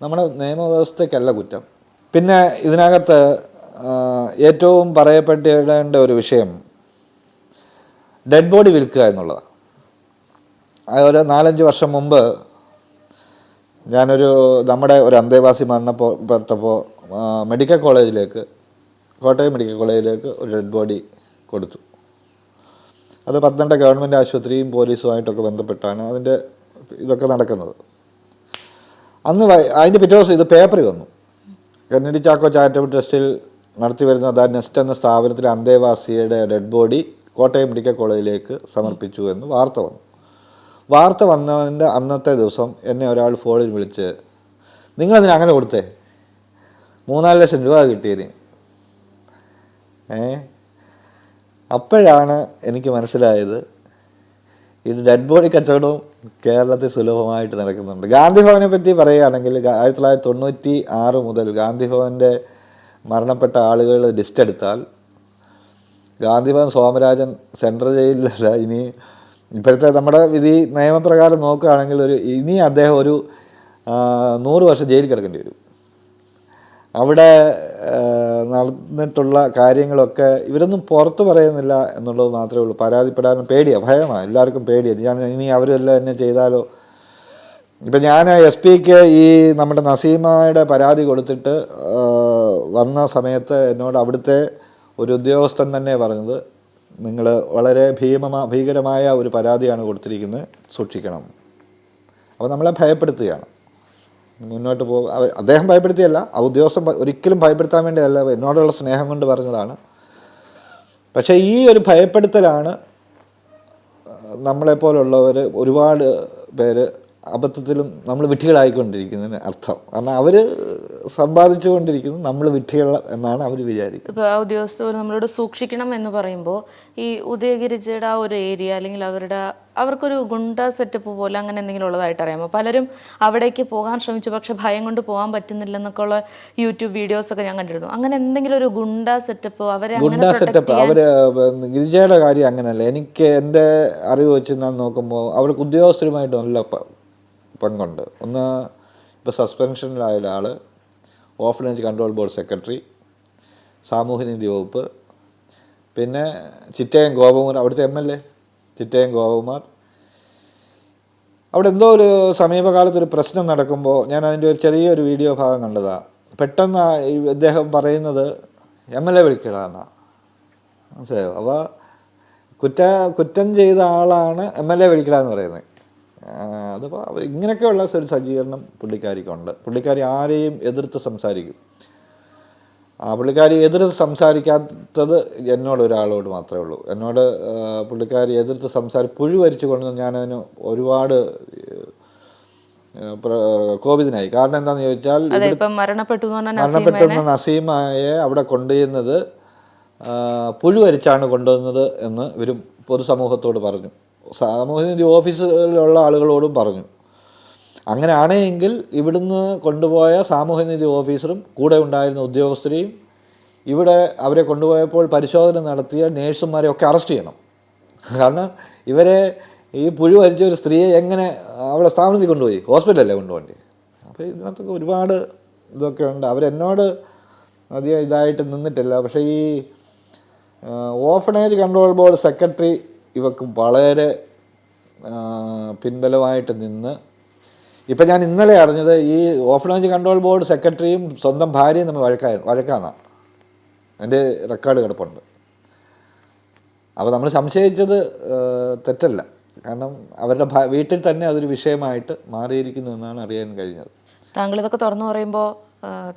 A: നമ്മുടെ നിയമവ്യവസ്ഥയ്ക്കല്ല കുറ്റം. പിന്നെ ഇതിനകത്ത് ഏറ്റവും പറയപ്പെടേണ്ട ഒരു വിഷയം ഡെഡ് ബോഡി വിൽക്കുക എന്നുള്ളതാണ്. ഒരു നാലഞ്ച് വർഷം മുമ്പ് ഞാനൊരു നമ്മുടെ ഒരു അന്തേവാസി മരണപ്പെട്ടപ്പോൾ മെഡിക്കൽ കോളേജിലേക്ക് കോട്ടയം മെഡിക്കൽ കോളേജിലേക്ക് ഒരു ഡെഡ് ബോഡി കൊടുത്തു. അത് പത്തനംതിട്ട ഗവൺമെന്റ് ആശുപത്രിയും പോലീസുമായിട്ടൊക്കെ ബന്ധപ്പെട്ടാണ് അതിന്റെ ഇതൊക്കെ നടക്കുന്നത്. അന്ന് അതിന്റെ പിറ്റേ ദിവസം ഇത് പേപ്പറിൽ വന്നു. കന്നഡി ചാക്കോ ചാരിറ്റബിൾ ട്രസ്റ്റിൽ നടത്തി വരുന്ന ദ നെസ്റ്റ് എന്ന സ്ഥാപനത്തിലെ അന്തേവാസിയുടെ ഡെഡ് ബോഡി കോട്ടയം മെഡിക്കൽ കോളേജിലേക്ക് സമർപ്പിച്ചു എന്ന് വാർത്ത വന്നു. വാർത്ത വന്നതിന്റെ അന്നത്തെ ദിവസം എന്നെ ഒരാൾ ഫോണിൽ വിളിച്ച് നിങ്ങളതിന് അങ്ങനെ കൊടുത്തേ? മൂന്നാൽ ലക്ഷം രൂപ കിട്ടിയതിന്. ഏ? അപ്പോഴാണ് എനിക്ക് മനസ്സിലായത് ഇത് ഡെഡ് ബോഡി കച്ചവടവും കേരളത്തിൽ സുലഭമായിട്ട് നടക്കുന്നുണ്ട്. ഗാന്ധി ഭവനെ പറ്റി പറയുകയാണെങ്കിൽ ആയിരത്തി തൊള്ളായിരത്തി തൊണ്ണൂറ്റി ആറ് മുതൽ ഗാന്ധി ഭവന്റെ മരണപ്പെട്ട ആളുകൾ ലിസ്റ്റ് എടുത്താൽ ഗാന്ധി ഭവൻ സോമരാജൻ സെൻട്രൽ ജയിലിലല്ല. ഇനി ഇപ്പോഴത്തെ നമ്മുടെ വിധി നിയമപ്രകാരം നോക്കുകയാണെങ്കിൽ ഒരു ഇനി അദ്ദേഹം ഒരു നൂറ് വർഷം ജയിലിൽ കിടക്കേണ്ടി വരും. അവിടെ നടന്നിട്ടുള്ള കാര്യങ്ങളൊക്കെ ഇവരൊന്നും പുറത്തു പറയുന്നില്ല എന്നുള്ളത് മാത്രമേ ഉള്ളൂ. പരാതിപ്പെടാനും പേടിയാണ് ഭയമാണ് എല്ലാവർക്കും പേടിയാണ് ഞാൻ ഇനി അവരെല്ലാം എന്നെ ചെയ്താലോ? ഇപ്പം ഞാൻ എസ് പിക്ക് ഈ നമ്മുടെ നസീമയുടെ പരാതി കൊടുത്തിട്ട് വന്ന സമയത്ത് എന്നോട് അവിടുത്തെ ഒരു ഉദ്യോഗസ്ഥൻ തന്നെ പറഞ്ഞത് നിങ്ങൾ വളരെ ഭീമമാ ഭീകരമായ ഒരു പരാതിയാണ് കൊടുത്തിരിക്കുന്നത് സൂക്ഷിക്കണം. അപ്പോൾ നമ്മളെ ഭയപ്പെടുത്തുകയാണ്. മുന്നോട്ട് പോ അദ്ദേഹം ഭയപ്പെടുത്തിയല്ല ആ ഉദ്യോഗസ്ഥൻ ഒരിക്കലും ഭയപ്പെടുത്താൻ വേണ്ടിയല്ല എന്നോടുള്ള സ്നേഹം കൊണ്ട് പറഞ്ഞതാണ്. പക്ഷേ ഈ ഒരു ഭയപ്പെടുത്തലാണ് നമ്മളെപ്പോലുള്ളവർ ഒരുപാട് പേര് അബദ്ധത്തിലും നമ്മൾ വിഡ്ഢികളായിക്കൊണ്ടിരിക്കുന്നതിന് അർത്ഥം. കാരണം അവർ സമ്പാദിച്ചു കൊണ്ടിരിക്കുന്നു നമ്മൾ വിഡ്ഢികൾ എന്നാണ് അവർ വിചാരിക്കുന്നത്.
B: ഇപ്പോൾ ആ ഉദ്യോഗസ്ഥർ നമ്മളോട് സൂക്ഷിക്കണം എന്ന് പറയുമ്പോൾ ഈ ഉദയഗിരിജയുടെ ആ ഒരു ഏരിയ അല്ലെങ്കിൽ അവരുടെ അവർക്കൊരു ഗുണ്ട സെറ്റപ്പ് പോലെ അങ്ങനെ എന്തെങ്കിലും ഉള്ളതായിട്ട് അറിയാമോ? പലരും അവിടേക്ക് പോകാൻ ശ്രമിച്ചു പക്ഷെ ഭയം കൊണ്ട് പോകാൻ പറ്റുന്നില്ലെന്നൊക്കെ ഉള്ള യൂട്യൂബ് വീഡിയോസ് ഒക്കെ ഞാൻ കണ്ടിരുന്നു. അങ്ങനെ എന്തെങ്കിലും ഒരു ഗുണ്ട സെറ്റപ്പ് അവരെ
A: ഗുണ്ട സെറ്റപ്പ് അവർ ഗിരിജയുടെ കാര്യം അങ്ങനെയല്ല എനിക്ക് എന്റെ അറിവ് വെച്ച് ഞാൻ നോക്കുമ്പോൾ അവർക്ക് ഉദ്യോഗസ്ഥരുമായിട്ട് നല്ല പങ്കുണ്ട്. ഒന്ന് ഇപ്പോൾ സസ്പെൻഷനിലായ ഒരാൾ ഓഫനേജ് കൺട്രോൾ ബോർഡ് സെക്രട്ടറി സാമൂഹ്യനീതി വകുപ്പ് പിന്നെ ചിറ്റയം ഗോപകുമാർ അവിടുത്തെ M L A Chittayam Gopakumar. അവിടെ എന്തോ ഒരു സമീപകാലത്തൊരു പ്രശ്നം നടക്കുമ്പോൾ ഞാൻ അതിന്റെ ഒരു ചെറിയൊരു വീഡിയോ ഭാഗം കണ്ടതാണ് പെട്ടെന്ന് ഇദ്ദേഹം പറയുന്നത് എം എൽ എ വിളിക്കണമെന്നാണ് മനസ്സിലായോ? അപ്പോൾ കുറ്റ കുറ്റം ചെയ്ത ആളാണ് എം എൽ എ വിളിക്കണമെന്ന് പറയുന്നത്. അതിപ്പോൾ ഇങ്ങനെയൊക്കെയുള്ള ഒരു സജ്ജീകരണം പുള്ളിക്കാരിക്കുണ്ട്. പുള്ളിക്കാരി ആരെയും എതിർത്ത് സംസാരിക്കും. ആ പുള്ളിക്കാരി എതിർത്ത് സംസാരിക്കാത്തത് എന്നോട് ഒരാളോട് മാത്രമേ ഉള്ളൂ. എന്നോട് പുള്ളിക്കാരി എതിർത്ത് സംസാരി പുഴു വരിച്ചു കൊണ്ട് ഞാനതിന് ഒരുപാട് കോപിതനായി. കാരണം എന്താണെന്ന് ചോദിച്ചാൽ
B: മരണപ്പെട്ടു
A: മരണപ്പെട്ടുന്ന നസീമയെ അവിടെ കൊണ്ടുചെന്നത് പുഴു വരിച്ചാണ് കൊണ്ടുവന്നത് എന്ന് ഇവരും പൊതുസമൂഹത്തോട് പറഞ്ഞു. സാമൂഹ്യനീതി ഓഫീസിലുള്ള ആളുകളോടും പറഞ്ഞു. അങ്ങനെ ആണെങ്കിൽ ഇവിടുന്ന് കൊണ്ടുപോയ സാമൂഹ്യനീതി ഓഫീസറും കൂടെ ഉണ്ടായിരുന്ന ഉദ്യോഗസ്ഥരെയും ഇവിടെ അവരെ കൊണ്ടുപോയപ്പോൾ പരിശോധന നടത്തിയ നേഴ്സുമാരെ ഒക്കെ അറസ്റ്റ് ചെയ്യണം. കാരണം ഇവരെ ഈ പുഴു വരിച്ച ഒരു സ്ത്രീയെ എങ്ങനെ അവിടെ സ്ഥാപനത്തിൽ കൊണ്ടുപോയി? ഹോസ്പിറ്റലല്ലേ കൊണ്ടുപോകേണ്ടി അപ്പോൾ ഇതിനകത്തൊക്കെ ഒരുപാട് ഇതൊക്കെ ഉണ്ട്. അവരെന്നോട് അധികം ഇതായിട്ട് നിന്നിട്ടില്ല. പക്ഷേ ഈ ഓഫണേജ് കൺട്രോൾ ബോർഡ് സെക്രട്ടറി ഇവക്ക് വളരെ പിൻബലമായിട്ട് നിന്ന്. ഇപ്പം ഞാൻ ഇന്നലെ അറിഞ്ഞത് ഈ ഓഫ്ലോഞ്ച് കൺട്രോൾ ബോർഡ് സെക്രട്ടറിയും സ്വന്തം ഭാര്യയും നമ്മൾ വഴക്കായ വഴക്കാന്നാണ് എന്റെ റെക്കോർഡ് കിടപ്പുണ്ട്. അപ്പോൾ നമ്മൾ സംശയിച്ചത് തെറ്റല്ല. കാരണം അവരുടെ വീട്ടിൽ തന്നെ അതൊരു വിഷയമായിട്ട് മാറിയിരിക്കുന്നു എന്നാണ് അറിയാൻ കഴിഞ്ഞത്.
B: താങ്കൾ ഇതൊക്കെ തുറന്നു പറയുമ്പോൾ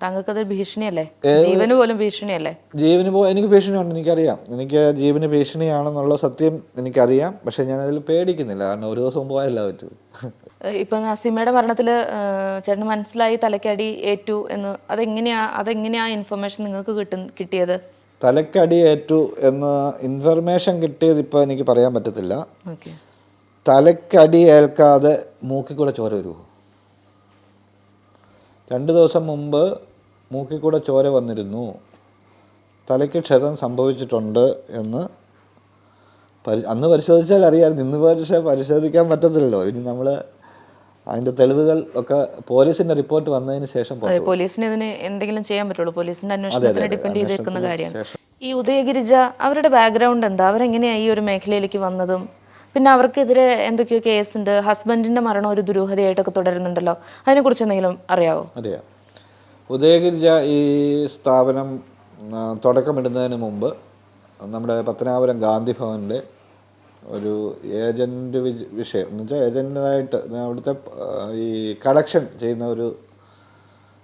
B: താങ്കൾക്കത് ഭീഷണിയല്ലേ? ജീവന് പോലും ഭീഷണിയല്ലേ?
A: ജീവന് പോ എനിക്ക് ഭീഷണിയുണ്ട് എനിക്കറിയാം. എനിക്ക് ജീവന് ഭീഷണിയാണെന്നുള്ള സത്യം എനിക്കറിയാം. പക്ഷെ ഞാൻ അതിൽ പേടിക്കുന്നില്ല. കാരണം ഒരു ദിവസം പോയല്ല പറ്റൂ.
B: ഇപ്പൊ നസീമയുടെ മരണത്തിൽ ചേട്ടന് മനസ്സിലായി തലക്കടി ഏറ്റു എന്ന്. അതെങ്ങനെയാ അതെങ്ങനെയാ ഇൻഫർമേഷൻ നിങ്ങൾക്ക് കിട്ടും കിട്ടിയത്?
A: തലക്കടി ഏറ്റു എന്ന് ഇൻഫർമേഷൻ കിട്ടിയത് ഇപ്പൊ എനിക്ക് പറയാൻ പറ്റത്തില്ല. തലക്കടി ഏൽക്കാതെ മൂക്കിൽ കൂടെ ചോര വരുമോ രണ്ട് ദിവസം മുമ്പ് മൂക്കിൽ കൂടെ ചോര വന്നിരുന്നു. തലയ്ക്ക് ക്ഷതം സംഭവിച്ചിട്ടുണ്ട് എന്ന് പരി അന്ന് പരിശോധിച്ചാൽ അറിയാമായിരുന്നു. ഇന്ന് പക്ഷേ പരിശോധിക്കാൻ പറ്റത്തില്ലല്ലോ. ഇനി നമ്മൾ അതിന്റെ തെളിവുകൾ ഒക്കെ പോലീസിന്റെ റിപ്പോർട്ട് വന്നതിന് ശേഷം
B: പോലീസിന് ഇതിന് എന്തെങ്കിലും ചെയ്യാൻ പറ്റുള്ളൂ. പോലീസിന്റെ അന്വേഷണത്തിന് ഡിപ്പെൻഡ് ചെയ്ത് നിൽക്കുന്ന കാര്യമാണ്. ഈ ഉദയഗിരിജ അവരുടെ ബാക്ക്ഗ്രൗണ്ട് എന്താ? അവരെങ്ങനെയാണ് ഈ ഒരു മേഖലയിലേക്ക് വന്നതും? പിന്നെ അവർക്കെതിരെ എന്തൊക്കെയോ കേസ് ഉണ്ട് ഹസ്ബൻഡിന്റെ മരണം ഒരു ദുരൂഹതയായിട്ടൊക്കെ തുടരുന്നുണ്ടല്ലോ. അതിനെക്കുറിച്ച് എന്തെങ്കിലും അറിയാവോ?
A: അറിയാം. ഉദയഗിരിജ ഈ സ്ഥാപനം തുടക്കമിടുന്നതിന് മുമ്പ് നമ്മുടെ പത്തനാപുരം ഗാന്ധി ഭവനിലെ ഒരു ഏജന്റ് വിഷയം. എന്ന് വെച്ചാൽ ഏജന്റായിട്ട് അവിടുത്തെ ഈ കളക്ഷൻ ചെയ്യുന്ന ഒരു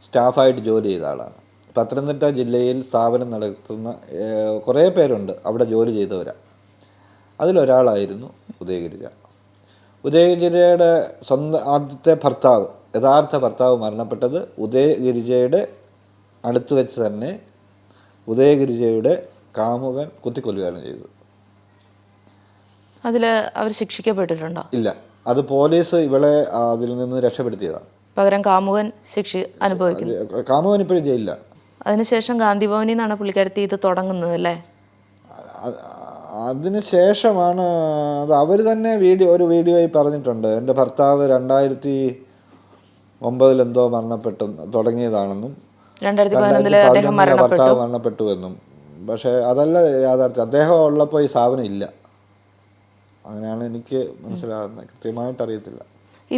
A: സ്റ്റാഫായിട്ട് ജോലി ചെയ്ത ആളാണ്. പത്തനംതിട്ട ജില്ലയിൽ സ്ഥാപനം നടത്തുന്ന കുറേ പേരുണ്ട് അവിടെ ജോലി ചെയ്തവരാണ് അതിലൊരാളായിരുന്നു ഉദയഗിരിജ. ഉദയഗിരിജയുടെ സ്വന്തം ആദ്യത്തെ ഭർത്താവ് യഥാർത്ഥ ഭർത്താവ് മരണപ്പെട്ടത് ഉദയഗിരിജയുടെ അടുത്ത് വെച്ച് തന്നെ ഉദയഗിരിജയുടെ കാമുകൻ കുത്തിക്കൊല്ലുകയാണ് ചെയ്തത്.
B: അതിൽ അവർ ശിക്ഷിക്കപ്പെട്ടിട്ടുണ്ടോ?
A: ഇല്ല. അത് പോലീസ് ഇവളെ അതിൽ നിന്ന് രക്ഷപ്പെടുത്തിയതാണ്.
B: പകരം കാമുകൻ ശിക്ഷ അനുഭവിക്കുന്നു.
A: കാമുകൻ ഇപ്പോഴും ജയിലില്ല
B: അതിനുശേഷം ഗാന്ധി ഭവനിൽ നിന്നാണ് പുള്ളിക്കാരത്തി ഇത് തുടങ്ങുന്നത് അല്ലേ?
A: അതിന് ശേഷമാണ് അത് അവർ തന്നെ വീഡിയോ ഒരു വീഡിയോയിൽ പറഞ്ഞിട്ടുണ്ട്. എന്റെ ഭർത്താവ് രണ്ടായിരത്തി ഒമ്പതിൽ എന്തോ മരണപ്പെട്ടു തുടങ്ങിയതാണെന്നും
B: മരണപ്പെട്ടു.
A: ഭർത്താവ് മരണപ്പെട്ടു എന്നും പക്ഷേ അതല്ല യാഥാർത്ഥ്യം. അദ്ദേഹം ഉള്ളപ്പോൾ ഈ സ്ഥാപനം ഇല്ല. അങ്ങനെയാണ് എനിക്ക് മനസ്സിലാകുന്നത്. കൃത്യമായിട്ട് അറിയത്തില്ല.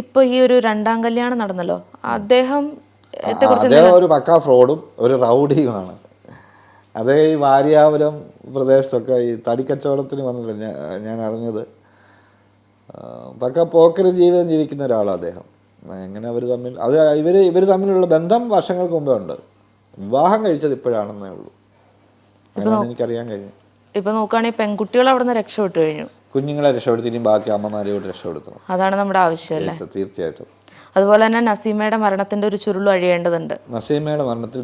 B: ഇപ്പൊ ഈ ഒരു രണ്ടാം കല്യാണം നടന്നല്ലോ. അദ്ദേഹം
A: അദ്ദേഹം ഒരു പക്കാ ഫ്രോഡും ഒരു റൗഡിയുമാണ്. അതേ ഈ വാര്യാപുരം പ്രദേശത്തൊക്കെ ഈ തടിക്കച്ചവടത്തിന് വന്നിട്ടുണ്ട് ഞാൻ ഞാൻ അറിഞ്ഞത്. പക്ക പോക്കറി ജീവിതം ജീവിക്കുന്ന ഒരാളാണ് അദ്ദേഹം. എങ്ങനെ അവർ തമ്മിൽ അത് ഇവർ ഇവർ തമ്മിലുള്ള ബന്ധം വർഷങ്ങൾക്ക് മുമ്പേ ഉണ്ട്. വിവാഹം കഴിച്ചത് ഇപ്പോഴാണെന്നേ ഉള്ളൂ. അങ്ങനെയാണ് എനിക്കറിയാൻ കഴിഞ്ഞു
B: ഇപ്പൊ നോക്കുകയാണെങ്കിൽ പെൺകുട്ടികൾ അവിടെ നിന്ന് രക്ഷപ്പെട്ടു കഴിഞ്ഞു.
A: കുഞ്ഞുങ്ങളെ രക്ഷപ്പെടുത്തി ഇനി ബാക്കി അമ്മമാരെയോട് രക്ഷപ്പെടുത്തണം.
B: അതാണ് നമ്മുടെ ആവശ്യം
A: തീർച്ചയായിട്ടും.
B: അതുപോലെ തന്നെ നസീമയുടെ മരണത്തിന്റെ ഒരു ചുരുൾ അഴിയേണ്ടതുണ്ട്.
A: നസീമയുടെ മരണത്തിൽ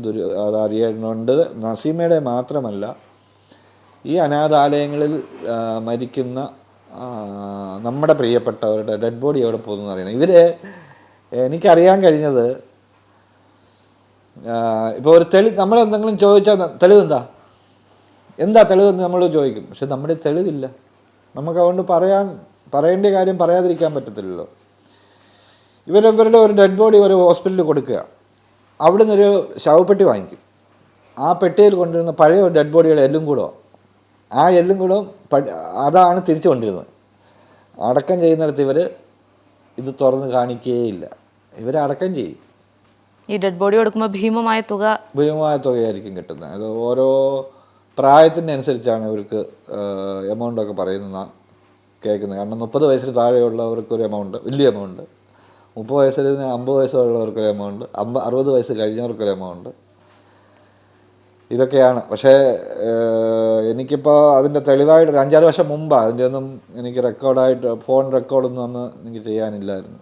A: അറിയേണ്ടതുണ്ട്. നസീമയുടെ മാത്രമല്ല ഈ അനാഥാലയങ്ങളിൽ മരിക്കുന്ന നമ്മുടെ പ്രിയപ്പെട്ടവരുടെ ഡെഡ് ബോഡി എവിടെ പോകുന്നു അറിയണം. ഇവർ എനിക്കറിയാൻ കഴിഞ്ഞത് ഇപ്പോൾ ഒരു തെളി നമ്മൾ എന്തെങ്കിലും ചോദിച്ചാൽ തെളിവ് എന്താ? എന്താ തെളിവെന്ന് നമ്മൾ ചോദിക്കും. പക്ഷെ നമ്മുടെ തെളിവില്ല. നമുക്ക് അതുകൊണ്ട് പറയാൻ പറയേണ്ട കാര്യം പറയാതിരിക്കാൻ പറ്റത്തില്ലല്ലോ. ഇവരിവരുടെ ഒരു ഡെഡ് ബോഡി ഒരു ഹോസ്പിറ്റലിൽ കൊടുക്കുക. അവിടെ നിന്നൊരു ശവപ്പെട്ടി വാങ്ങിക്കും. ആ പെട്ടിയിൽ കൊണ്ടിരുന്ന പഴയ ഒരു ഡെഡ് ബോഡിയുടെ എല്ലും കൂടോ? ആ എല്ലും കൂടോ അതാണ് തിരിച്ചു കൊണ്ടിരുന്നത് അടക്കം ചെയ്യുന്നിടത്ത് ഇവർ ഇത് തുറന്ന് കാണിക്കുകയില്ല ഇവർ അടക്കം ചെയ്യും.
B: ഈ ഡെഡ് ബോഡി കൊടുക്കുമ്പോൾ ഭീമമായ തുക?
A: ഭീമമായ തുകയായിരിക്കും കിട്ടുന്നത്. അത് ഓരോ പ്രായത്തിനനുസരിച്ചാണ് ഇവർക്ക് എമൗണ്ടൊക്കെ പറയുന്ന കേൾക്കുന്നത്. കാരണം മുപ്പത് വയസ്സിന് താഴെയുള്ളവർക്ക് ഒരു എമൗണ്ട് വലിയ എമൗണ്ട് മുപ്പത് വയസ്സിന് അമ്പത് വയസ്സുള്ളവർക്കൊരു എമൗണ്ട് അമ്പ അറുപത് വയസ്സ് കഴിഞ്ഞവർക്കൊരു എമൗണ്ട് ഇതൊക്കെയാണ്. പക്ഷേ എനിക്കിപ്പോൾ അതിന്റെ തെളിവായിട്ട് ഒരു അഞ്ചാറ് വർഷം മുമ്പാണ് അതിന്റെ ഒന്നും എനിക്ക് റെക്കോർഡായിട്ട് ഫോൺ റെക്കോർഡൊന്നും അന്ന് എനിക്ക് ചെയ്യാനില്ലായിരുന്നു.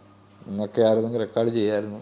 A: ഇന്നൊക്കെ ആയിരുന്നെങ്കിൽ റെക്കോർഡ് ചെയ്യായിരുന്നു.